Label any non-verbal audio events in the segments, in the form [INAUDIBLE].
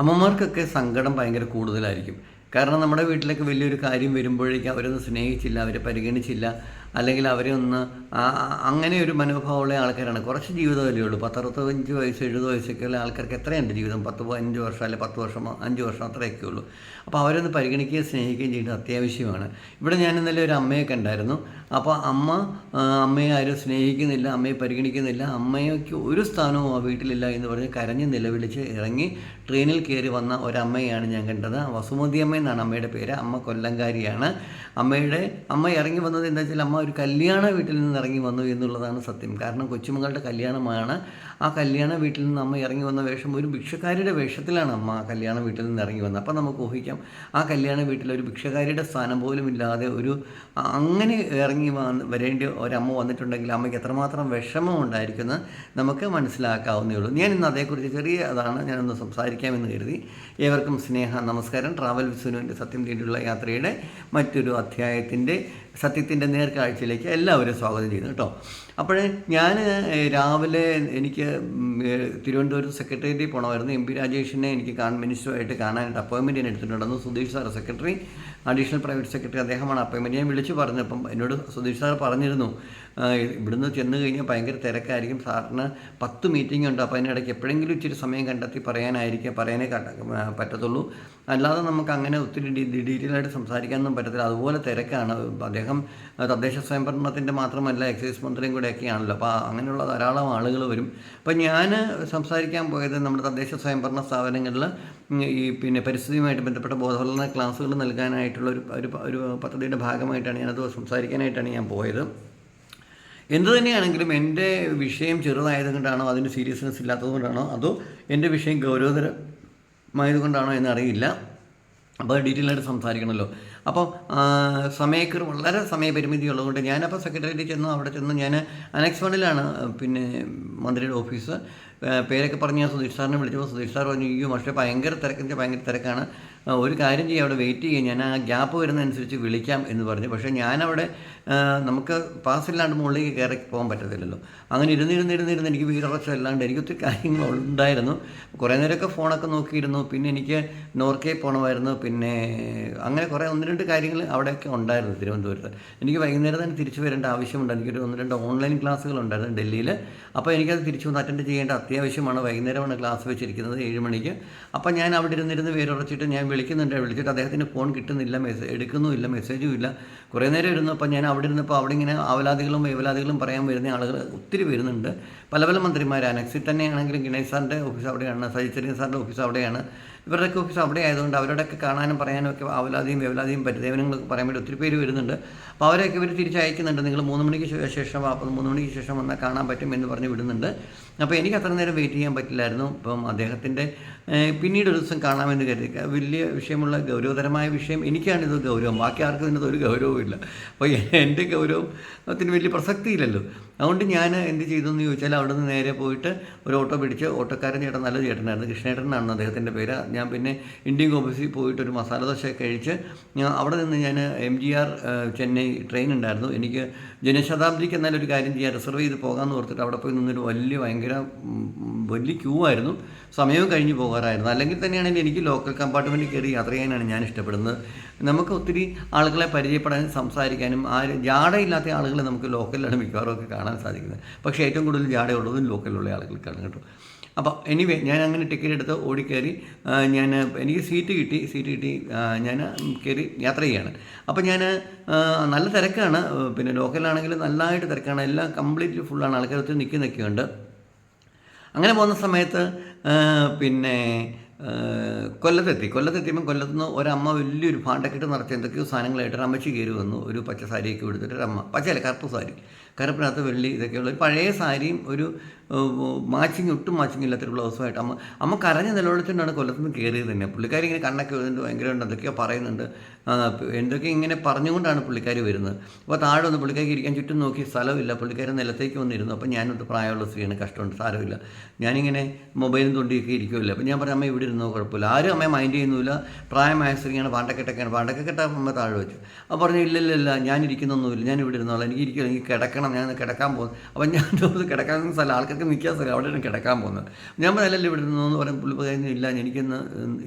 അമ്മമാർക്കൊക്കെ സങ്കടം ഭയങ്കര കൂടുതലായിരിക്കും. കാരണം നമ്മുടെ വീട്ടിലേക്ക് വലിയൊരു കാര്യം വരുമ്പോഴേക്കും അവരൊന്ന് സ്നേഹിച്ചില്ല അവരെ പരിഗണിച്ചില്ല. അല്ലെങ്കിൽ അവരെ ഒന്ന് അങ്ങനെ ഒരു മനോഭാവമുള്ള ആൾക്കാരാണ്. കുറച്ച് ജീവിതമല്ലേ ഉള്ളൂ. പത്തറുപത്തഞ്ച് വയസ്സ് എഴുപത് വയസ്സൊക്കെ ഉള്ള ആൾക്കാർക്ക് എത്രയുണ്ട് ജീവിതം? പത്ത് അഞ്ച് വർഷം അല്ലെങ്കിൽ പത്ത് വർഷമോ അഞ്ച് വർഷം അത്രയൊക്കെ ഉള്ളൂ. അപ്പോൾ അവരൊന്ന് പരിഗണിക്കുകയും സ്നേഹിക്കുകയും ചെയ്യുന്നത് അത്യാവശ്യമാണ്. ഇവിടെ ഞാൻ ഇന്നലെ ഒരു അമ്മയൊക്കെ ഉണ്ടായിരുന്നു അപ്പോൾ അമ്മ അമ്മയെ ആരും സ്നേഹിക്കുന്നില്ല അമ്മയെ പരിഗണിക്കുന്നില്ല. അമ്മയ്ക്ക് ഒരു സ്ഥാനവും ആ വീട്ടിലില്ല എന്ന് പറഞ്ഞ് കരഞ്ഞ് നിലവിളിച്ച് ഇറങ്ങി ട്രെയിനിൽ കയറി വന്ന ഒരമ്മയാണ് ഞാൻ കണ്ടത്. വസുമതി അമ്മ എന്നാണ് അമ്മയുടെ പേര്. അമ്മ കൊല്ലങ്കാരിയാണ് അമ്മയുടെ അമ്മ ഇറങ്ങി വന്നത് എന്താ വെച്ചാൽ അമ്മ ഒരു കല്യാണ വീട്ടിൽ നിന്ന് ഇറങ്ങി വന്നു എന്നുള്ളതാണ് സത്യം. കാരണം കൊച്ചുമകളുടെ കല്യാണമാണ്. ആ കല്യാണ വീട്ടിൽ നിന്ന് അമ്മ ഇറങ്ങി വന്ന വേഷം ഒരു ഭിക്ഷക്കാരിയുടെ വേഷത്തിലാണ് അമ്മ ആ കല്യാണ വീട്ടിൽ നിന്ന് ഇറങ്ങി വന്നത്. അപ്പോൾ നമുക്ക് ഊഹിക്കാം. ആ കല്യാണ വീട്ടിൽ ഒരു ഭിക്ഷക്കാരിയുടെ സ്ഥാനം പോലും ഇല്ലാതെ ഒരു അങ്ങനെ ഇറങ്ങി വരേണ്ട ഒരമ്മ വന്നിട്ടുണ്ടെങ്കിൽ അമ്മയ്ക്ക് എത്രമാത്രം വിഷമം ഉണ്ടായിരിക്കുന്നത് നമുക്ക് മനസ്സിലാക്കാവുന്നേ ഉള്ളൂ. ഞാൻ അതേക്കുറിച്ച് ചെറിയ അതാണ് ഞാനൊന്ന് സംസാരിക്കാമെന്ന് കരുതി. ഏവർക്കും സ്നേഹ നമസ്കാരം. ട്രാവൽ വിസുനുവിന്റെ സത്യം തേടിയുള്ള യാത്രയുടെ മറ്റൊരു അധ്യായത്തിന്റെ സത്യത്തിന്റെ നേർക്കാഴ്ചയിലേക്ക് എല്ലാവരും സ്വാഗതം ചെയ്യുന്നു കേട്ടോ. അപ്പോൾ ഞാൻ രാവിലെ എനിക്ക് തിരുവനന്തപുരം സെക്രട്ടേറിയറ്റിൽ പോകണമായിരുന്നു എം പി രാജേഷിനെ എനിക്ക് കാണാൻ മിനിസ്റ്ററുമായിട്ട് കാണാനായിട്ട് അപ്പോയിൻമെന്റ് ഞാൻ എടുത്തിട്ടുണ്ടായിരുന്നു. Sudheesh sir secretary additional private secretary അദ്ദേഹമാണ് അപ്പോയിൻമെന്റ്. ഞാൻ വിളിച്ച് പറഞ്ഞപ്പം എന്നോട് സുധീഷ് സാർ പറഞ്ഞിരുന്നു ഇവിടുന്ന് ചെന്ന് കഴിഞ്ഞാൽ ഭയങ്കര തിരക്കായിരിക്കും. സാറിന് പത്ത് മീറ്റിംഗ് ഉണ്ട്. അപ്പോൾ അതിനിടയ്ക്ക് എപ്പോഴെങ്കിലും ഇച്ചിരി സമയം കണ്ടെത്തി പറയാനായിരിക്കും. പറയാനേ പറ്റത്തുള്ളൂ. അല്ലാതെ നമുക്ക് അങ്ങനെ ഒത്തിരി ഡി- ഡി- ഡീറ്റെയിൽ ആയിട്ട് സംസാരിക്കാനൊന്നും പറ്റത്തില്ല. അതുപോലെ തിരക്കാണ്. അദ്ദേഹം തദ്ദേശ സ്വയംഭരണത്തിന്റെ മാത്രമല്ല എക്സൈസ് മന്ത്രിയും കൂടെയൊക്കെയാണല്ലോ അപ്പോൾ അങ്ങനെയുള്ള ധാരാളം ആളുകൾ വരും. അപ്പോൾ ഞാൻ സംസാരിക്കാൻ പോയത് നമ്മുടെ തദ്ദേശ സ്വയംഭരണ സ്ഥാപനങ്ങളിൽ ഈ പിന്നെ പരിസ്ഥിതിയുമായിട്ട് ബന്ധപ്പെട്ട ബോധവൽക്കരണ ക്ലാസ്സുകൾ നൽകാനായിട്ടുള്ള ഒരു ഒരു പദ്ധതിയുടെ ഭാഗമായിട്ടാണ് ഞാനത് സംസാരിക്കാനായിട്ടാണ് ഞാൻ പോയത്. എന്ത് തന്നെയാണെങ്കിലും എന്റെ വിഷയം ചെറുതായത് കൊണ്ടാണോ അതിന് സീരിയസ്നെസ് ഇല്ലാത്തതുകൊണ്ടാണോ അതോ എന്റെ വിഷയം ഗൗരവതരമായതുകൊണ്ടാണോ എന്നറിയില്ല. അപ്പോൾ ഡീറ്റെയിൽ ആയിട്ട് സംസാരിക്കണമല്ലോ. അപ്പോൾ സമയക്കർ വളരെ സമയപരിമിതി ഉള്ളതുകൊണ്ട് ഞാനപ്പോൾ സെക്രട്ടറിയേറ്റ് ചെന്നു അവിടെ ചെന്ന് ഞാൻ അനക്സ് വണ്ണിലാണ് പിന്നെ മന്ത്രിയുടെ ഓഫീസ്. പേരൊക്കെ പറഞ്ഞ് ഞാൻ സുധീഷ് സാറിനെ വിളിച്ചപ്പോൾ സുധീഷ് സാർ പറഞ്ഞു അയ്യോ പക്ഷേ ഭയങ്കര തിരക്കിന്റെ ഭയങ്കര തിരക്കാണ്. ഒരു കാര്യം ചെയ്യാം അവിടെ വെയിറ്റ് ചെയ്യാം ഞാൻ ആ ഗ്യാപ്പ് വരുന്നതനുസരിച്ച് വിളിക്കാം എന്ന് പറഞ്ഞു. പക്ഷേ ഞാനവിടെ നമുക്ക് പാസ്സില്ലാണ്ട് മുകളിലേക്ക് കയറി പോകാൻ പറ്റത്തില്ലല്ലോ. അങ്ങനെ ഇരുന്നിരുന്നിരുന്നിരുന്ന് എനിക്ക് വീരറച്ച അല്ലാണ്ട് എനിക്ക് ഒത്തിരി കാര്യങ്ങൾ ഉണ്ടായിരുന്നു. കുറേ നേരമൊക്കെ ഫോണൊക്കെ നോക്കിയിരുന്നു. പിന്നെ എനിക്ക് നോർക്കേ പോകണമായിരുന്നു പിന്നെ അങ്ങനെ കുറേ ഒന്ന് രണ്ട് കാര്യങ്ങൾ അവിടെയൊക്കെ ഉണ്ടായിരുന്നു തിരുവനന്തപുരത്ത്. എനിക്ക് വൈകുന്നേരം തന്നെ തിരിച്ചു വരേണ്ട ആവശ്യമുണ്ട്. എനിക്കൊരു ഒന്ന് രണ്ട് ഓൺലൈൻ ക്ലാസ്സുകൾ ഉണ്ടായിരുന്നു ഡൽഹിയിൽ അപ്പോൾ എനിക്കത് തിരിച്ചു വന്ന് അറ്റൻഡ് ചെയ്യേണ്ട അത്യാവശ്യമാണ്. വൈകുന്നേരമാണ് ക്ലാസ് വെച്ചിരിക്കുന്നത് ഏഴ് മണിക്ക്. അപ്പോൾ ഞാൻ അവിടെ ഇരുന്നിരുന്ന് വേരുറച്ചിട്ട് ഞാൻ വിളിക്കുന്നുണ്ട്. വിളിച്ചിട്ട് അദ്ദേഹത്തിന് ഫോൺ കിട്ടുന്നില്ല മെസ്സേജ് എടുക്കുന്നുമില്ല മെസ്സേജും ഇല്ല കുറേ നേരം ഇരുന്നു. അപ്പോൾ ഞാൻ അവിടെ ഇരുന്നപ്പോൾ അവിടെ ഇങ്ങനെ ആവലാദികളും വേവലാദികളും പറയാൻ വരുന്ന ആളുകൾ ഒത്തിരി വരുന്നുണ്ട്. പല പല മന്ത്രിമാർ അനക്സിൽ തന്നെയാണെങ്കിലും ഗണേഷ് സാറിന്റെ ഓഫീസ് അവിടെയാണ് സജിച്ചെറിയ സാറിന്റെ ഓഫീസ് അവിടെയാണ്. ഇവരുടെയൊക്കെ ഓഫീസ് അവിടെ ആയതുകൊണ്ട് അവരോടൊക്കെ കാണാനും പറയാനും ഒക്കെ ആവലാതിയും വേവലാതിയും പരിദേവനങ്ങളൊക്കെ പറയാൻ വേണ്ടി ഒത്തിരി പേര് വരുന്നുണ്ട്. അപ്പോൾ അവരെയൊക്കെ ഇവർ തിരിച്ചയക്കുന്നുണ്ട്. നിങ്ങൾ മൂന്ന് മണിക്ക് ശേഷം അപ്പം മൂന്ന് മണിക്ക് ശേഷം വന്നാൽ കാണാൻ പറ്റും എന്ന് പറഞ്ഞ് വിടുന്നുണ്ട്. അപ്പോൾ എനിക്ക് അത്ര നേരം വെയിറ്റ് ചെയ്യാൻ പറ്റില്ലായിരുന്നു. ഇപ്പം അദ്ദേഹത്തിന്റെ പിന്നീട് ഒരു ദിവസം കാണാമെന്ന് കരുതി. വലിയ വിഷയമുള്ള ഗൗരവതരമായ വിഷയം എനിക്കാണിത് ഗൗരവം. ബാക്കി ആർക്കും ഇതിനകത്ത് ഒരു ഗൗരവവും ഇല്ല. അപ്പോൾ എന്റെ ഗൗരവത്തിന് വലിയ പ്രസക്തിയില്ലല്ലോ. അതുകൊണ്ട് ഞാൻ എന്ത് ചെയ്തു എന്ന് ചോദിച്ചാൽ അവിടെ നിന്ന് നേരെ പോയിട്ട് ഒരു ഓട്ടോ പിടിച്ച് ഓട്ടോക്കാരൻ ചേട്ടൻ നല്ല ചേട്ടനായിരുന്നു. കൃഷ്ണേട്ടനാണ് അദ്ദേഹത്തിന്റെ പേര്. ഞാൻ പിന്നെ ഇന്ത്യൻ കോമ്പസിൽ പോയിട്ട് ഒരു മസാല ദോശ കഴിച്ച് അവിടെ നിന്ന് ഞാൻ M G R Chennai train ഉണ്ടായിരുന്നു. എനിക്ക് ജനശതാബ്ദിക്ക് എന്നാലും ഒരു കാര്യം ചെയ്യാൻ റിസർവ് ചെയ്ത് പോകാമെന്ന് ഓർത്തിട്ട് അവിടെ പോയി നിന്നൊരു വലിയ ഭയങ്കര വലിയ ക്യൂ ആയിരുന്നു. സമയവും കഴിഞ്ഞ് പോകാറായിരുന്നു. അല്ലെങ്കിൽ തന്നെയാണെങ്കിൽ എനിക്ക് ലോക്കൽ കമ്പാർട്ട്മെന്റിൽ കയറി യാത്ര ചെയ്യാനാണ് ഞാൻ ഇഷ്ടപ്പെടുന്നത്. നമുക്ക് ഒത്തിരി ആളുകളെ പരിചയപ്പെടാനും സംസാരിക്കാനും ആ ജാടയില്ലാത്ത ആളുകളെ നമുക്ക് ലോക്കലിലാണ് മിക്കവാറും ഒക്കെ കാണാൻ സാധിക്കുന്നത്. പക്ഷേ ഏറ്റവും കൂടുതൽ ജാടയുള്ളതും ലോക്കലിലുള്ള ആളുകൾക്കാണ് കേട്ടോ. അപ്പോൾ എനിവേ ഞാൻ അങ്ങനെ ടിക്കറ്റ് എടുത്ത് ഓടിക്കയറി ഞാൻ എനിക്ക് സീറ്റ് കിട്ടി. സീറ്റ് കിട്ടി. ഞാൻ കയറി യാത്ര ചെയ്യാണ്. അപ്പോൾ ഞാൻ നല്ല തിരക്കാണ്. പിന്നെ ലോക്കലാണെങ്കിൽ നല്ലതായിട്ട് തിരക്കാണ്. എല്ലാം കംപ്ലീറ്റ്ലി ഫുള്ളാണ് ആൾക്കാർ ഒത്തിരി നിൽക്കുന്നൊക്കെയുണ്ട് അങ്ങനെ പോകുന്ന സമയത്ത് പിന്നെ ആ, കൊല്ലത്തെത്തിയപ്പം കൊല്ലത്ത് നിന്ന് ഒരമ്മ വലിയൊരു ഭാണ്ടക്കെട്ട് നിറച്ച് എന്തൊക്കെയോ സാധനങ്ങളായിട്ട് അമ്മച്ചി കയറി വന്നു. ഒരു പച്ച സാരിയൊക്കെ എടുത്തിട്ട് ഒരു അമ്മ പച്ചയല്ല കറുപ്പ് സാരി. കറുപ്പിനകത്ത് വെള്ളി ഇതൊക്കെയുള്ള ഒരു പഴയ സാരിയും ഒരു മാച്ചിങ് ഒട്ടും മാച്ചിങ് ഇല്ലാത്തൊരു ബ്ലൗസുമായിട്ട് അമ്മ അമ്മ കരഞ്ഞ നിലവിളിച്ചുകൊണ്ടാണ് കൊല്ലത്ത് നിന്ന് കയറിയത് തന്നെ. പുള്ളിക്കാരി ഇങ്ങനെ കണ്ണൊക്കെ എഴുതുന്നുണ്ട് ഭയങ്കരമുണ്ട് എന്തൊക്കെയോ പറയുന്നുണ്ട്. എന്തൊക്കെ ഇങ്ങനെ പറഞ്ഞുകൊണ്ടാണ് പുള്ളിക്കാരി വരുന്നത്. അപ്പോൾ താഴെ വന്ന് പുള്ളിക്കാരി ഇരിക്കാൻ ചുറ്റും നോക്കി സ്ഥലമില്ല. പുള്ളിക്കാരി നിലത്തേക്ക് വന്നിരുന്നു. അപ്പോൾ ഞാനൊരു പ്രായമുള്ള സ്ത്രീയാണ് കഷ്ടമുണ്ട് സാരമില്ല. ഞാനിങ്ങനെ മൊബൈലും തൊണ്ടിയൊക്കെ ഇരിക്കുമല്ലോ അപ്പോൾ ഞാൻ പറഞ്ഞു അമ്മ ഇവിടെ ഇരുന്നോ കുഴപ്പമില്ല. ആരും അമ്മയെ മൈൻഡ് ചെയ്യുന്നില്ല. പ്രായമായ സ്ത്രീയാണ് പാണ്ടക്കെട്ടൊക്കെയാണ്. പാണ്ടക്കെട്ട അമ്മ താഴെ വെച്ചു. അപ്പോൾ പറഞ്ഞു ഇല്ല ഇല്ല ഇല്ല ഞാൻ ഇരിക്കുന്നൊന്നുമില്ല ഞാൻ ഇവിടെ ഇരുന്നോളാം എനിക്ക് ഇരിക്കില്ല എനിക്ക് കിടക്കണം. ഞാൻ കിടക്കാൻ പോകുന്നു. അപ്പം ഞാൻ ചോദിച്ചു കിടക്കാൻ സ്ഥലം ആൾക്കാർക്ക് നിൽക്കാൻ സ്ഥലം അവിടെയാണ് കിടക്കാൻ പോകുന്നത്. ഞാൻ പറഞ്ഞല്ലോ ഇവിടെ ഇരുന്നു എന്ന് പറഞ്ഞു പുള്ളി പറയുന്നു ഇല്ല എനിക്കിന്ന്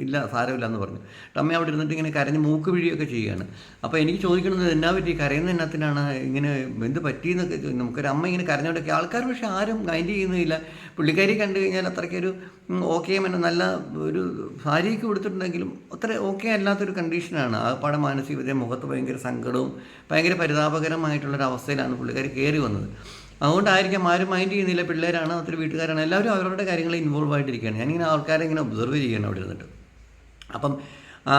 ഇല്ല സാരമില്ല എന്ന് പറഞ്ഞു. അമ്മ അവിടെ ഇരുന്നിട്ട് ഇങ്ങനെ കരഞ്ഞ് മൂക്ക് വിഴിയൊക്കെ ചെയ്യുകയാണ്. അപ്പോൾ എനിക്ക് ചോദിക്കുന്നത് എന്നാ പറ്റി? കരയുന്ന എന്നത്തിനാണ്? ഇങ്ങനെ എന്ത് പറ്റിയെന്നൊക്കെ നമുക്കൊരു അമ്മ ഇങ്ങനെ കരഞ്ഞോണ്ടൊക്കെ ആൾക്കാർ പക്ഷേ ആരും മൈൻഡ് ചെയ്യുന്നില്ല പുള്ളിക്കാരി കണ്ടു കഴിഞ്ഞാൽ അത്രയ്ക്കൊരു ഓക്കെ പിന്നെ നല്ല ഒരു ഭാര്യയ്ക്ക് കൊടുത്തിട്ടുണ്ടെങ്കിലും അത്ര ഓക്കെ അല്ലാത്തൊരു കണ്ടീഷനാണ് ആകപ്പാടെ മാനസികത മുഖത്ത് ഭയങ്കര സങ്കടവും ഭയങ്കര പരിതാപകരമായിട്ടുള്ളൊരു അവസ്ഥയിലാണ് പുള്ളിക്കാരി കയറി വന്നത്. അതുകൊണ്ടായിരിക്കാം ആരും മൈൻഡ് ചെയ്യുന്നില്ല. പിള്ളേരാണ് അത്ര വീട്ടുകാരാണ്. എല്ലാവരും അവരുടെ കാര്യങ്ങളിൽ ഇൻവോൾവ് ആയിട്ടിരിക്കുകയാണ്. ഞാനിങ്ങനെ ആൾക്കാരെ ഇങ്ങനെ ഒബ്സർവ് ചെയ്യണം അവിടെ ഇരുന്നിട്ട്. അപ്പം ആ,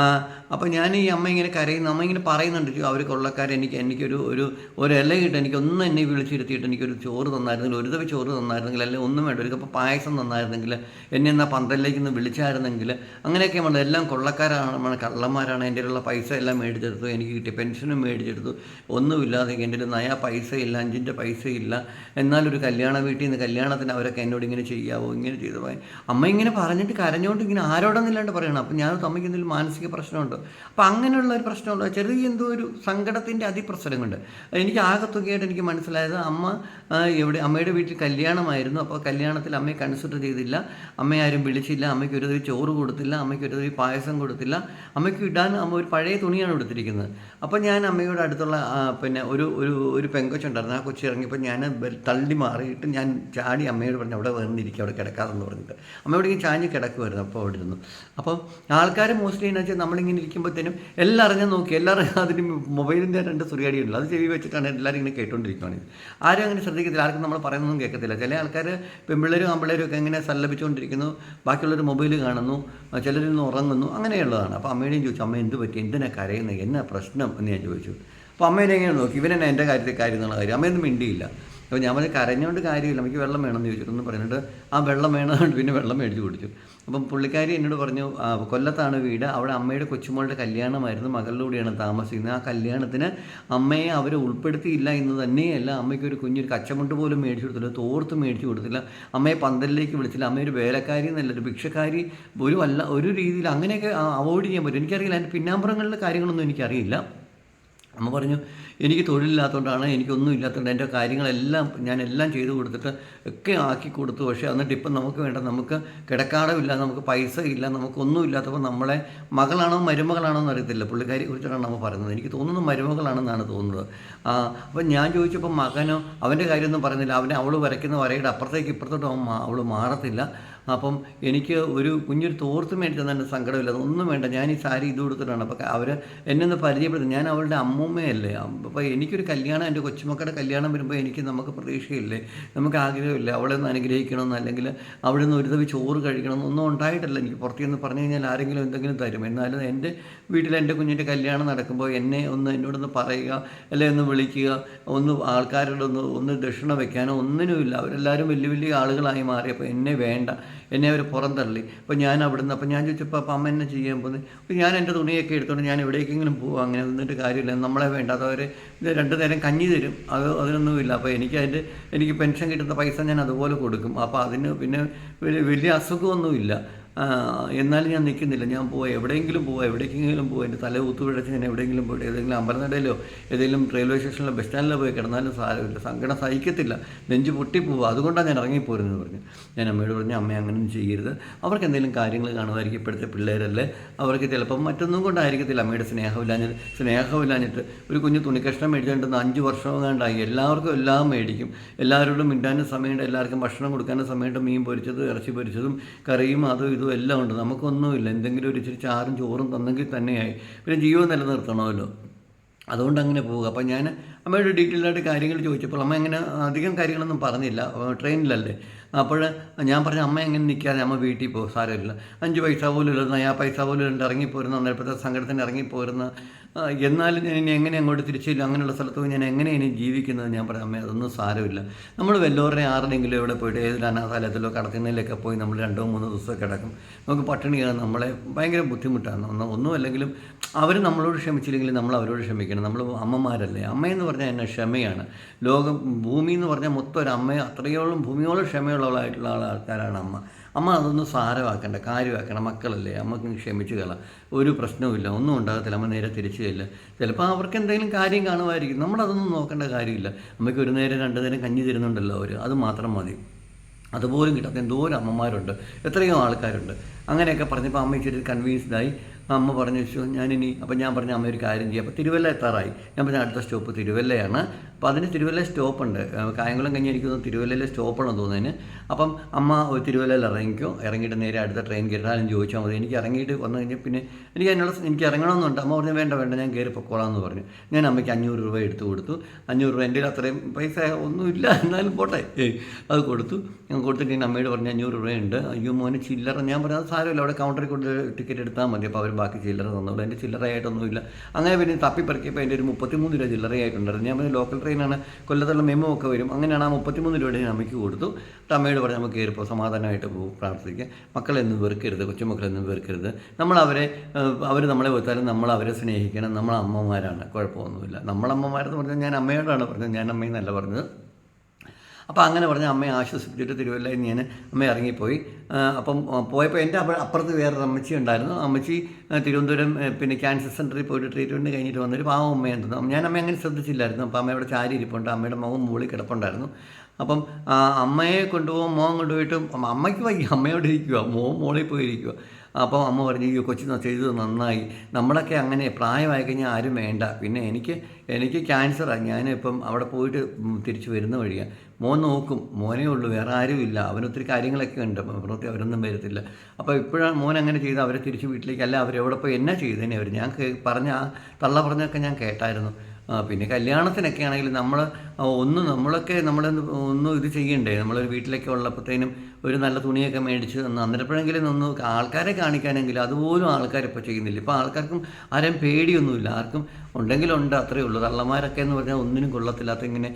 അപ്പം ഞാൻ ഈ അമ്മ ഇങ്ങനെ കരയുന്നു അമ്മ ഇങ്ങനെ പറയുന്നുണ്ട് അവർ കൊള്ളക്കാർ എനിക്ക് എനിക്കൊരു ഒരു ഒരു ഇല കിട്ടും എനിക്ക് ഒന്നും എന്നെ വിളിച്ചിരുത്തിയിട്ട് എനിക്കൊരു ചോറ് തന്നായിരുന്നെങ്കിൽ ഒരു തവി ചോറ് തന്നായിരുന്നെങ്കിൽ അല്ലെങ്കിൽ ഒന്നും വേണ്ട ഒരു കപ്പ് പായസം തന്നായിരുന്നെങ്കിൽ എന്നെ എന്നാൽ പന്തലിലേക്ക് ഒന്ന് വിളിച്ചായിരുന്നെങ്കിൽ അങ്ങനെയൊക്കെ വേണ്ട എല്ലാം കൊള്ളക്കാരാണ് കള്ളന്മാരാണ് എന്റെ ഉള്ള പൈസ എല്ലാം മേടിച്ചെടുത്തു എനിക്ക് കിട്ടിയ പെൻഷനും മേടിച്ചെടുത്തു ഒന്നുമില്ലാതെ എന്റെ ഒരു നയാ പൈസ ഇല്ല അഞ്ചിന്റെ പൈസ ഇല്ല എന്നാലൊരു കല്യാണ വീട്ടിൽ നിന്ന് കല്യാണത്തിന് അവരൊക്കെ എന്നോട് ഇങ്ങനെ ചെയ്യാവോ ഇങ്ങനെ ചെയ്തു അമ്മ ഇങ്ങനെ പറഞ്ഞിട്ട് കരഞ്ഞുകൊണ്ട് ഇങ്ങനെ ആരോടൊന്നില്ലാണ്ട് പറയണം അപ്പം ഞാൻ അമ്മയ്ക്ക് മാനസിക പ്രശ്നമുണ്ട്. അപ്പം അങ്ങനെയുള്ള ഒരു പ്രശ്നമുണ്ട് ചെറിയ എന്തോ ഒരു സങ്കടത്തിന്റെ അതിപ്രസരമുണ്ട് എനിക്ക് ആകെ തുകയായിട്ട് എനിക്ക് മനസ്സിലായത് അമ്മ എവിടെ അമ്മയുടെ വീട്ടിൽ കല്യാണമായിരുന്നു. അപ്പോൾ കല്യാണത്തിൽ അമ്മയെ കൺസിഡർ ചെയ്തില്ല. അമ്മയെ ആരും വിളിച്ചില്ല. അമ്മയ്ക്ക് ഒരു ചോറ് കൊടുത്തില്ല. അമ്മയ്ക്ക് ഒരു പായസം കൊടുത്തില്ല. അമ്മയ്ക്ക് ഇടാൻ അമ്മ ഒരു പഴയ തുണിയാണ് കൊടുത്തിരിക്കുന്നത് അപ്പോൾ ഞാൻ അമ്മയുടെ അടുത്തുള്ള പിന്നെ ഒരു ഒരു ഒരു പെങ്കൊച്ചുണ്ടായിരുന്നു. ആ കൊച്ചി ഇറങ്ങിയപ്പോൾ ഞാൻ തള്ളി മാറിയിട്ട് ഞാൻ ചാടി അമ്മയോട് പറഞ്ഞു അവിടെ വേണ്ടിയിരിക്കും അവിടെ കിടക്കാതെന്ന് പറഞ്ഞിട്ട്. അമ്മയോട് ഇങ്ങനെ ചാഞ്ഞ് കിടക്കുമായിരുന്നു അപ്പോൾ അവിടെ ഇരുന്നു അപ്പം ആൾക്കാർ മോസ്റ്റ്ലി എന്ന് വെച്ചാൽ നമ്മളിങ്ങനെ ഇരിക്കുമ്പോഴത്തേനും എല്ലാം അറിഞ്ഞ് നോക്കി എല്ലാവരും അതിന് മൊബൈലിന്റെ രണ്ട് സുറിയാടി ഉണ്ടല്ലോ അത് ചെവി വെച്ചിട്ടാണ് എല്ലാവരും ഇങ്ങനെ കേട്ടുകൊണ്ടിരിക്കുകയാണ് ആരും അങ്ങനെ ശ്രദ്ധിക്കത്തില്ല. ആർക്കും നമ്മൾ പറയുന്നൊന്നും കേൾക്കത്തില്ല. ചില ആൾക്കാർ പെൺപിള്ളേരും ആൺപിള്ളേരും ഒക്കെ ഇങ്ങനെ സല്ലപിച്ചുകൊണ്ടിരിക്കുന്നു. ബാക്കിയുള്ളവർ മൊബൈൽ കാണുന്നു. ചിലരിന്ന് ഉറങ്ങുന്നു. അങ്ങനെയുള്ളതാണ്. അപ്പോൾ അമ്മയോടും ചോദിച്ചു അമ്മ എന്ത് പറ്റി? എന്തിനാ കരയുന്നത് എന്നാ പ്രശ്നം? എന്ന് ഞാൻ ചോദിച്ചു. അപ്പോൾ അമ്മേനെ എങ്ങനെ നോക്കി. ഇവനെന്നെ എന്റെ കാര്യത്തിൽ കാര്യം എന്നുള്ള കാര്യം? അമ്മയൊന്നും മിണ്ടിയില്ല. അപ്പോൾ ഞാൻ പറഞ്ഞു കരഞ്ഞുകൊണ്ട് കാര്യമില്ല. എനിക്ക് വെള്ളം വേണമെന്ന് ചോദിച്ചിട്ടൊന്ന് പറഞ്ഞിട്ട് ആ വെള്ളം വേണമെന്ന് പിന്നെ വെള്ളം മേടിച്ച് കുടിച്ചു. അപ്പം പുള്ളിക്കാരി എന്നോട് പറഞ്ഞു കൊല്ലത്താണ് വീട്. അവിടെ അമ്മയുടെ കൊച്ചുമോളുടെ കല്യാണമായിരുന്നു. മകളുടെ കൂടെയാണ് താമസിക്കുന്നത്. ആ കല്യാണത്തിന് അമ്മയെ അവർ ഉൾപ്പെടുത്തിയില്ല എന്ന് തന്നെയല്ല അമ്മയ്ക്ക് ഒരു കുഞ്ഞൊരു കച്ചമുണ്ട് പോലും മേടിച്ചു കൊടുത്തില്ല. തോർത്ത് മേടിച്ചു കൊടുത്തില്ല. അമ്മയെ പന്തലിലേക്ക് വിളിച്ചില്ല. അമ്മ ഒരു വേലക്കാരി എന്നല്ല ഒരു ഭിക്ഷക്കാരി ഒരു വല്ല ഒരു രീതിയിൽ അങ്ങനെയൊക്കെ അവോയ്ഡ് ചെയ്യാൻ പറ്റും. എനിക്കറിയില്ല. അതിന്റെ പിന്നാമ്പുറങ്ങളിലെ കാര്യങ്ങളൊന്നും എനിക്കറിയില്ല. അമ്മ പറഞ്ഞു എനിക്ക് തൊഴിലില്ലാത്തതുകൊണ്ടാണ് എനിക്കൊന്നും ഇല്ലാത്തതുകൊണ്ട് എന്റെ കാര്യങ്ങളെല്ലാം ഞാൻ എല്ലാം ചെയ്തു കൊടുത്തിട്ട് ഒക്കെ ആക്കി കൊടുത്തു. പക്ഷേ എന്നിട്ട് ഇപ്പം നമുക്ക് വേണ്ട നമുക്ക് കിടക്കാടമില്ല നമുക്ക് പൈസ ഇല്ല നമുക്കൊന്നും ഇല്ലാത്തപ്പോൾ നമ്മളെ മകളാണോ മരുമകളാണോ എന്ന് അറിയത്തില്ല. പുള്ളിക്കാരി കുറിച്ചിട്ടാണ് നമ്മൾ പറയുന്നത് എനിക്ക് തോന്നുന്നു മരുമകളാണെന്നാണ് തോന്നുന്നത്. അപ്പം ഞാൻ ചോദിച്ചപ്പോൾ മകനോ അവന്റെ കാര്യമൊന്നും പറയുന്നില്ല അവനെ അവൾ വരയ്ക്കുന്ന വരയുടെ അപ്പുറത്തേക്ക് ഇപ്പുറത്തോട്ട് അവൻ അവൾ മാറത്തില്ല. അപ്പം എനിക്ക് ഒരു കുഞ്ഞൊരു തോർത്ത് മേടിച്ചാൽ തന്നെ സങ്കടമില്ല. അതൊന്നും വേണ്ട. ഞാൻ ഈ സാരി ഇത് കൊടുത്തിട്ടാണ്. അപ്പോൾ അവർ എന്നെ ഒന്ന് പരിചയപ്പെടുത്തും. ഞാൻ അവളുടെ അമ്മൂമ്മയല്ലേ? അപ്പോൾ എനിക്കൊരു കല്യാണം എന്റെ കൊച്ചുമക്കളുടെ കല്യാണം വരുമ്പോൾ എനിക്ക് നമുക്ക് പ്രതീക്ഷയില്ലേ? നമുക്ക് ആഗ്രഹമില്ല? അവളെ ഒന്ന് അനുഗ്രഹിക്കണമെന്ന്? അല്ലെങ്കിൽ അവിടെ നിന്ന് ഒരു തവി ചോറ് കഴിക്കണം ഒന്നും ഉണ്ടായിട്ടില്ല. എനിക്ക് പുറത്തു നിന്ന് പറഞ്ഞു കഴിഞ്ഞാൽ ആരെങ്കിലും എന്തെങ്കിലും തരും. എന്നാലും എന്റെ വീട്ടിൽ എന്റെ കുഞ്ഞിന്റെ കല്യാണം നടക്കുമ്പോൾ എന്നെ ഒന്ന് എന്നോടൊന്ന് പറയുക അല്ലെങ്കിൽ ഒന്ന് വിളിക്കുക ഒന്ന് ആൾക്കാരോടൊന്ന് ഒന്ന് ദക്ഷിണ വെക്കാനോ ഒന്നിനുമില്ല. അവരെല്ലാവരും വലിയ വലിയ ആളുകളായി മാറിയപ്പോൾ എന്നെ വേണ്ട. എന്നെ അവർ പുറന്തള്ളി. അപ്പോൾ ഞാൻ അവിടെ നിന്ന് അപ്പോൾ ഞാൻ ചോദിച്ചപ്പോൾ അപ്പം അമ്മ എന്നെ ചെയ്യാൻ പോകുന്നത് അപ്പോൾ ഞാൻ എന്റെ തുണിയൊക്കെ എടുത്തുകൊണ്ട് ഞാൻ എവിടേക്കെങ്കിലും പോകും അങ്ങനെ നിന്നിട്ട് കാര്യമില്ല. നമ്മളെ വേണ്ടാത്തവർ ഇത് രണ്ട് നേരം കഞ്ഞി തരും. അത് അതിനൊന്നുമില്ല അപ്പോൾ എനിക്ക് അതിന്റെ എനിക്ക് പെൻഷൻ കിട്ടുന്ന പൈസ ഞാൻ അതുപോലെ കൊടുക്കും. അപ്പോൾ അതിന് പിന്നെ വലിയ അസുഖമൊന്നുമില്ല. എന്നാലും ഞാൻ നിൽക്കുന്നില്ല. ഞാൻ പോവാ എവിടെയെങ്കിലും പോവാ എവിടേക്കെങ്കിലും പോവാ. എന്റെ തല ഊത്തുപിഴച്ച് ഞാൻ എവിടെയെങ്കിലും പോയിട്ട് ഏതെങ്കിലും അമ്പലനടയിലോ ഏതെങ്കിലും റെയിൽവേ സ്റ്റേഷനിലോ ബസ് സ്റ്റാൻഡിലോ പോയി കിടന്നാലും സാരമില്ല. സങ്കടം സഹിക്കത്തില്ല. നെഞ്ച് പൊട്ടിപ്പോവുക അതുകൊണ്ടാണ് ഞാൻ ഇറങ്ങിപ്പോരുന്നത് പറഞ്ഞു. ഞാൻ അമ്മയോട് പറഞ്ഞു അമ്മ അങ്ങനെ ചെയ്യരുത്. അവർക്ക് എന്തെങ്കിലും കാര്യങ്ങൾ കാണുമായിരിക്കും ഇപ്പോഴത്തെ പിള്ളേരല്ലേ. അവർക്ക് ചിലപ്പം മറ്റൊന്നും കൊണ്ടായിരിക്കത്തില്ല അമ്മയുടെ സ്നേഹമില്ലാഞ്ഞിട്ട് സ്നേഹമില്ലാഞ്ഞിട്ട്. ഒരു കുഞ്ഞു തുണിക്കഷ്ണം മേടിച്ചിട്ട് അഞ്ച് വർഷം കണ്ടായി എല്ലാവർക്കും എല്ലാം മേടിക്കും. എല്ലാവരോടും മിണ്ടാനും സമയമുണ്ട്. എല്ലാവർക്കും ഭക്ഷണം കൊടുക്കാനും സമയമുണ്ട്. മീൻ പൊരിച്ചത് ഇറച്ചി പൊരിച്ചതും കറിയും അതും ഇതും എല്ലാം ഉണ്ട്. നമുക്കൊന്നുമില്ല. എന്തെങ്കിലും ഒരു ഇച്ചിരി ചാറും ചോറും തന്നെങ്കിൽ തന്നെയായി. പിന്നെ ജീവൻ നിലനിർത്തണമല്ലോ. അതുകൊണ്ട് അങ്ങനെ പോവുക. അപ്പം ഞാൻ അമ്മയോട് ഡീറ്റെയിൽ ആയിട്ട് കാര്യങ്ങൾ ചോദിച്ചപ്പോൾ അമ്മ എങ്ങനെ അധികം കാര്യങ്ങളൊന്നും പറഞ്ഞില്ല. ട്രെയിനിലല്ലേ അപ്പോൾ ഞാൻ പറഞ്ഞു അമ്മ എങ്ങനെ നിൽക്കാതെ അമ്മ വീട്ടിൽ പോകും സാരമില്ല. അഞ്ച് പൈസ പോലും ഇല്ല. ആ പൈസ പോലും ഇല്ല. ഇറങ്ങിപ്പോരുന്ന. ഇപ്പോഴത്തെ സങ്കടത്തിന് ഇറങ്ങിപ്പോരുന്ന. എന്നാലും ഞാൻ ഇനി എങ്ങനെ അങ്ങോട്ട് തിരിച്ചില്ല അങ്ങനെയുള്ള സ്ഥലത്ത് ഞാൻ എങ്ങനെ ഇനി ജീവിക്കുന്നത് ഞാൻ പറയാം അമ്മ അതൊന്നും സാരമില്ല. നമ്മൾ വല്ലവരുടെ ആരുടെങ്കിലും ഇവിടെ പോയിട്ട് ഏതൊരു അനാഥാലയത്തിലോ കടത്തിനയിലൊക്കെ പോയി നമ്മൾ രണ്ടോ മൂന്നോ ദിവസം കിടക്കും. നമുക്ക് പട്ടിണിയാണ് നമ്മളെ ഭയങ്കര ബുദ്ധിമുട്ടാണ്. ഒന്നും അല്ലെങ്കിലും അവർ നമ്മളോട് ക്ഷമിച്ചില്ലെങ്കിൽ നമ്മൾ അവരോട് ക്ഷമിക്കണം. നമ്മൾ അമ്മമാരല്ലേ? അമ്മയെന്ന് പറഞ്ഞാൽ എന്നെ ക്ഷമയാണ്. ലോകം ഭൂമി എന്ന് പറഞ്ഞാൽ മൊത്തം ഒരു അമ്മയെ അത്രയോളം ഭൂമിയോളം ക്ഷമയുള്ളവളായിട്ടുള്ള ആൾ- ആൾക്കാരാണ് അമ്മ. അമ്മ അതൊന്നും സാരമാക്കണ്ട കാര്യമാക്കണം. മക്കളല്ലേ അമ്മയ്ക്ക് ക്ഷമിച്ചു കള. ഒരു പ്രശ്നവുമില്ല ഒന്നും ഉണ്ടാകത്തില്ല. അമ്മ നേരെ തിരിച്ചു ചെല്ലുക ചിലപ്പോൾ അവർക്ക് എന്തെങ്കിലും കാര്യം കാണുമായിരിക്കും. നമ്മളതൊന്നും നോക്കേണ്ട കാര്യമില്ല. അമ്മയ്ക്ക് ഒരു നേരം രണ്ട് നേരം കഞ്ഞി തരുന്നുണ്ടല്ലോ അവർ അത് മാത്രം മതി. അതുപോലും കിട്ടാത്ത എന്തോരം അമ്മമാരുണ്ട്. എത്രയോ ആൾക്കാരുണ്ട്. അങ്ങനെയൊക്കെ പറഞ്ഞപ്പോൾ അമ്മ ഇച്ചിരി കൺവീൻസ്ഡായി അമ്മ പറഞ്ഞു വെച്ചു ഞാനിനി അപ്പം ഞാൻ പറഞ്ഞു അമ്മ ഒരു കാര്യം ചെയ്യാം. അപ്പോൾ തിരുവല്ല എത്താറായി. ഞാൻ പറഞ്ഞ അടുത്ത സ്റ്റോപ്പ് തിരുവല്ലയാണ്. അപ്പോൾ അതിന് തിരുവല്ല സ്റ്റോപ്പുണ്ട്. കായംകുളം കഴിഞ്ഞ് എനിക്ക് തോന്നുന്നു തിരുവല്ലയിലെ സ്റ്റോപ്പാണെന്ന് തോന്നുന്നതിന് അപ്പം അമ്മ തിരുവല്ലയിൽ ഇറങ്ങിക്കോ. ഇറങ്ങിയിട്ട് നേരെ അടുത്ത ട്രെയിൻ കയറാനും ചോദിച്ചാൽ മതി. എനിക്ക് ഇറങ്ങിയിട്ട് വന്നു കഴിഞ്ഞാൽ പിന്നെ എനിക്ക് അതിനുള്ള എനിക്ക് ഇറങ്ങണമെന്നുണ്ട്. അമ്മ പറഞ്ഞു വേണ്ട വേണ്ട ഞാൻ കയറി പൊക്കോളാം എന്ന് പറഞ്ഞു. ഞാൻ അമ്മയ്ക്ക് അഞ്ഞൂറ് രൂപ എടുത്തു കൊടുത്തു. അഞ്ഞൂറ് രൂപ എന്റെ അത്രയും പൈസ ഒന്നുമില്ല. [LAUGHS] എന്നാലും പോട്ടെ. അത് കൊടുത്തു. ഞാൻ കൊടുത്തിട്ട് അമ്മയോട് പറഞ്ഞു അഞ്ഞൂറ് രൂപയുണ്ട്. അയ്യോ മോനെ ചില്ലറ. ഞാൻ പറഞ്ഞു അത് സാരമില്ല. അവിടെ കൗണ്ടറിൽ കൊണ്ട് ടിക്കറ്റ് എടുത്താൽ മതി. അപ്പോൾ അവർ ബാക്കി ചില്ലറ തന്നോളൂ. എന്റെ ചില്ലറയായിട്ടൊന്നുമില്ല അങ്ങനെ പിന്നെ തപ്പിപ്പറക്കിയപ്പോൾ എന്റെ ഒരു മുപ്പത്തിമൂന്ന് രൂപ ചില്ലറയായിട്ടുണ്ടായിരുന്നു ഞാൻ പിന്നെ ലോക്കൽ ട്രെയിനാണ് കൊല്ലത്തുള്ള മെമ്മോ ഒക്കെ വരും. അങ്ങനെയാണ് ആ മുപ്പത്തിമൂന്ന് രൂപയുടെ ഞാൻ അമ്മയ്ക്ക് കൊടുത്തു. അമ്മയോട് പറഞ്ഞു നമുക്ക് കയറിപ്പോൾ സമാധാനമായിട്ട് പോകും പ്രാർത്ഥിക്കുക മക്കളെന്നും വെറുക്കരുത് കൊച്ചുമക്കളെന്നും വെറുക്കരുത്. നമ്മൾ അവരെ അവർ നമ്മളെ വെറുത്താലും നമ്മൾ അവരെ സ്നേഹിക്കണം. നമ്മൾ അമ്മമാരാണ് കുഴപ്പമൊന്നുമില്ല. നമ്മളമ്മമാരെന്ന് പറഞ്ഞാൽ ഞാൻ അമ്മയോടാണ് പറഞ്ഞത്. ഞാൻ അമ്മയെന്നല്ല പറഞ്ഞത്. അപ്പോൾ അങ്ങനെ പറഞ്ഞ് അമ്മയെ ആശ്വസിപ്പിച്ചിട്ട് തിരുവല്ലയിൽ ഞാൻ അമ്മ ഇറങ്ങിപ്പോയി. അപ്പം പോയപ്പോൾ എന്റെ അപ്പ അപ്പുറത്ത് വേറൊരു അമ്മച്ചി ഉണ്ടായിരുന്നു. അമ്മച്ചി തിരുവനന്തപുരം പിന്നെ ക്യാൻസർ സെന്ററിൽ പോയിട്ട് ട്രീറ്റ്മെന്റ് കഴിഞ്ഞിട്ട് വന്നൊരു പാവം അമ്മയായിരുന്നു തോന്നുന്നു ഞാൻ അമ്മ അങ്ങനെ ശ്രദ്ധിച്ചില്ലായിരുന്നു. അപ്പോൾ അമ്മയുടെ ചാരി ഇരിപ്പുണ്ട്. അമ്മയുടെ മുഖം മൂളി കിടപ്പുണ്ടായിരുന്നു. അപ്പം അമ്മയെ കൊണ്ടുപോകും മോൻ കൊണ്ടുപോയിട്ടും അമ്മ- അമ്മയ്ക്ക് വയ്യ. അമ്മയോട് ഇരിക്കുക മോൻ മോളിൽ പോയി ഇരിക്കുക അപ്പോൾ അമ്മ പറഞ്ഞു ഈ കൊച്ചു ചെയ്തത് നന്നായി. നമ്മളൊക്കെ അങ്ങനെ പ്രായമായി കഴിഞ്ഞാൽ ആരും വേണ്ട. പിന്നെ എനിക്ക് എനിക്ക് ക്യാൻസറാണ് ഞാനിപ്പം അവിടെ പോയിട്ട് തിരിച്ച് വരുന്ന വഴിയാണ് മോൻ നോക്കും മോനേ ഉള്ളൂ വേറെ ആരുമില്ല. അവനൊത്തിരി കാര്യങ്ങളൊക്കെ ഉണ്ട്. പ്രവൃത്തി അവരൊന്നും വരത്തില്ല. അപ്പോൾ ഇപ്പോഴാണ് മോൻ അങ്ങനെ ചെയ്ത് അവരെ തിരിച്ച് വീട്ടിലേക്ക് അല്ല അവരെവിടെ പോയി എന്നാ ചെയ്തേനെ അവർ ഞാൻ പറഞ്ഞ തള്ള പറഞ്ഞൊക്കെ ഞാൻ കേട്ടായിരുന്നു. പിന്നെ കല്യാണത്തിനൊക്കെ ആണെങ്കിൽ നമ്മൾ ഒന്ന് നമ്മളൊക്കെ നമ്മൾ ഒന്ന് ഇത് ചെയ്യണ്ടേ? നമ്മളൊരു വീട്ടിലൊക്കെ ഉള്ളപ്പോഴത്തേനും ഒരു നല്ല തുണിയൊക്കെ മേടിച്ച് അന്നേരപ്പോഴെങ്കിലും ഒന്ന് ആൾക്കാരെ കാണിക്കാനെങ്കിലും അതുപോലും ആൾക്കാർ ഇപ്പോൾ ചെയ്യുന്നില്ല. ഇപ്പോൾ ആൾക്കാർക്കും ആരെയും പേടിയൊന്നുമില്ല. ആർക്കും ഉണ്ടെങ്കിലുണ്ട് അത്രയേ ഉള്ളൂ. തള്ളമാരൊക്കെ എന്ന് പറഞ്ഞാൽ ഒന്നിനും കൊള്ളത്തില്ലാത്ത ഇങ്ങനെ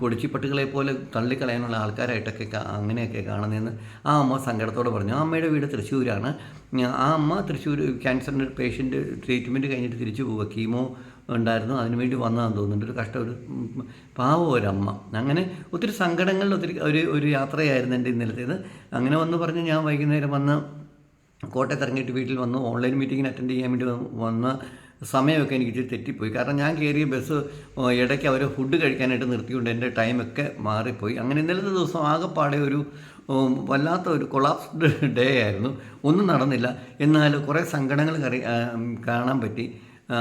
കൊടിച്ചിപ്പട്ടുകളെ പോലെ തള്ളിക്കളയാനുള്ള ആൾക്കാരായിട്ടൊക്കെ അങ്ങനെയൊക്കെ കാണുന്നതെന്ന് ആ അമ്മ സങ്കടത്തോടെ പറഞ്ഞു. ആ അമ്മയുടെ വീട് തൃശ്ശൂരാണ്. ആ അമ്മ തൃശ്ശൂർ ക്യാൻസറിന്റെ പേഷ്യന്റ് ട്രീറ്റ്മെന്റ് കഴിഞ്ഞിട്ട് തിരിച്ചു പോവുക കീമോ ഉണ്ടായിരുന്നു. അതിനുവേണ്ടി വന്നതാണെന്ന് തോന്നുന്നുണ്ട്. ഒരു കഷ്ട ഒരു പാവം ഒരമ്മ. അങ്ങനെ ഒത്തിരി സങ്കടങ്ങളിൽ ഒത്തിരി ഒരു ഒരു യാത്രയായിരുന്നു എന്റെ ഇന്നലത്തേത് അങ്ങനെ വന്ന് പറഞ്ഞ് ഞാൻ വൈകുന്നേരം വന്ന് കോട്ടയത്ത് ഇറങ്ങിയിട്ട് വീട്ടിൽ വന്നു ഓൺലൈൻ മീറ്റിങ്ങിന് അറ്റൻഡ് ചെയ്യാൻ വേണ്ടി വന്ന സമയമൊക്കെ എനിക്ക് തെറ്റിപ്പോയി. കാരണം ഞാൻ കയറിയ ബസ് ഇടയ്ക്ക് അവർ ഫുഡ് കഴിക്കാനായിട്ട് നിർത്തിക്കൊണ്ട് എന്റെ ടൈമൊക്കെ മാറിപ്പോയി. അങ്ങനെ ഇന്നലത്തെ ദിവസം ആകെപ്പാടെ ഒരു വല്ലാത്ത ഒരു കൊളാപ്സ്ഡ് ഡേ ആയിരുന്നു. ഒന്നും നടന്നില്ല. എന്നാൽ കുറേ സങ്കടങ്ങൾ കാണാൻ പറ്റി.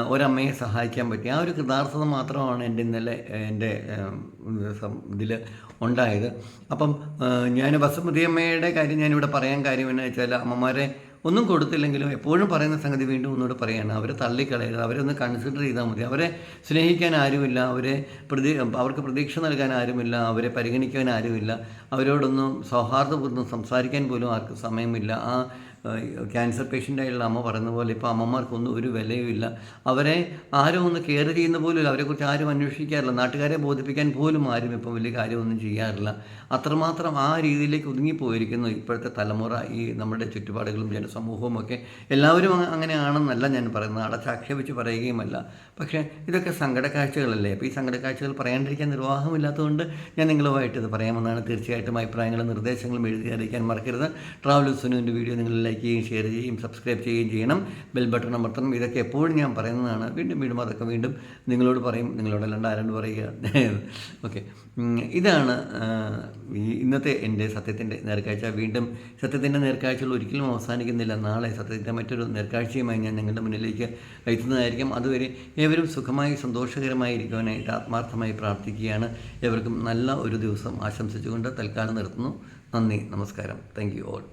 ഒരമ്മയെ സഹായിക്കാൻ പറ്റി. ആ ഒരു കൃതാർത്ഥത മാത്രമാണ് എന്റെ ഇന്നലെ എന്റെ ഇതിൽ ഉണ്ടായത്. അപ്പം ഞാൻ ബസുമതി അമ്മയുടെ കാര്യം ഞാനിവിടെ പറയാൻ കാര്യം എന്ന് വെച്ചാൽ അമ്മമാരെ ഒന്നും കൊടുത്തില്ലെങ്കിലും എപ്പോഴും പറയുന്ന സംഗതി വീണ്ടും ഒന്നുകൂടെ പറയാണ്. അവരെ തള്ളിക്കളയരുത്. അവരെ ഒന്ന് കൺസിഡർ ചെയ്താൽ മതി. അവരെ സ്നേഹിക്കാൻ ആരുമില്ല. അവരെ പ്രതി അവർക്ക് പ്രതീക്ഷ നൽകാൻ ആരുമില്ല. അവരെ പരിഗണിക്കാൻ ആരുമില്ല. അവരോടൊന്നും സൗഹാർദ്ദപൂർണം സംസാരിക്കാൻ പോലും ആർക്കും സമയമില്ല. ആ ക്യാൻസർ പേഷ്യന്റായുള്ള അമ്മ പറയുന്ന പോലെ ഇപ്പോൾ അമ്മമാർക്കൊന്നും ഒരു വിലയുമില്ല അവരെ ആരും ഒന്ന് കെയർ ചെയ്യുന്ന പോലും അവരെക്കുറിച്ച് ആരും അന്വേഷിക്കാറില്ല. നാട്ടുകാരെ ബോധിപ്പിക്കാൻ പോലും ആരും ഇപ്പോൾ വലിയ കാര്യമൊന്നും ചെയ്യാറില്ല. അത്രമാത്രം ആ രീതിയിലേക്ക് ഒതുങ്ങിപ്പോയിരിക്കുന്നു ഇപ്പോഴത്തെ തലമുറ ഈ നമ്മുടെ ചുറ്റുപാടുകളും ജനസമൂഹവും ഒക്കെ. എല്ലാവരും അങ്ങ- അങ്ങനെയാണെന്നല്ല ഞാൻ പറയുന്നത്. അടച്ചാക്ഷേപിച്ച് പറയുകയുമല്ല. പക്ഷേ ഇതൊക്കെ സങ്കടക്കാഴ്ചകളല്ലേ? അപ്പോൾ ഈ സങ്കടക്കാഴ്ചകൾ പറയാണ്ടിരിക്കാൻ നിർവാഹമില്ലാത്തതുകൊണ്ട് ഞാൻ നിങ്ങളുമായിട്ട് ഇത് പറയാമെന്നാണ് തീർച്ചയായിട്ടും അഭിപ്രായങ്ങളും നിർദ്ദേശങ്ങളും എഴുതി അറിയിക്കാൻ മറക്കരുത്. ട്രാവൽ സുനുവിന്റെ വീഡിയോ നിങ്ങൾ ലൈക്ക് ഷെയർ ചെയ്യുകയും സബ്സ്ക്രൈബ് ചെയ്യുകയും ചെയ്യണം. ബെൽ ബട്ടൺ അമർത്തണം. ഇതൊക്കെ എപ്പോഴും ഞാൻ പറയുന്നതാണ്. വീണ്ടും വീണ്ടും അതൊക്കെ വീണ്ടും നിങ്ങളോട് പറയും. നിങ്ങളോടല്ലാണ്ട് ആരോട് പറയുക. [LAUGHS] ഓക്കെ ഇതാണ് ഇന്നത്തെ എന്റെ സത്യത്തിന്റെ നേർക്കാഴ്ച. വീണ്ടും സത്യത്തിന്റെ നേർക്കാഴ്ചകൾ ഒരിക്കലും അവസാനിക്കുന്നില്ല. നാളെ സത്യത്തിന്റെ മറ്റൊരു നേർക്കാഴ്ചയുമായി ഞാൻ നിങ്ങളുടെ മുന്നിലേക്ക് എത്തുന്നതായിരിക്കും. അതുവരെ ഏവരും സുഖമായി സന്തോഷകരമായി ഇരിക്കുവാനായിട്ട് ആത്മാർത്ഥമായി പ്രാർത്ഥിക്കുകയാണ്. ഏവർക്കും നല്ല ഒരു ദിവസം ആശംസിച്ചുകൊണ്ട് തൽക്കാലം നിർത്തുന്നു. നന്ദി നമസ്കാരം. Thank you all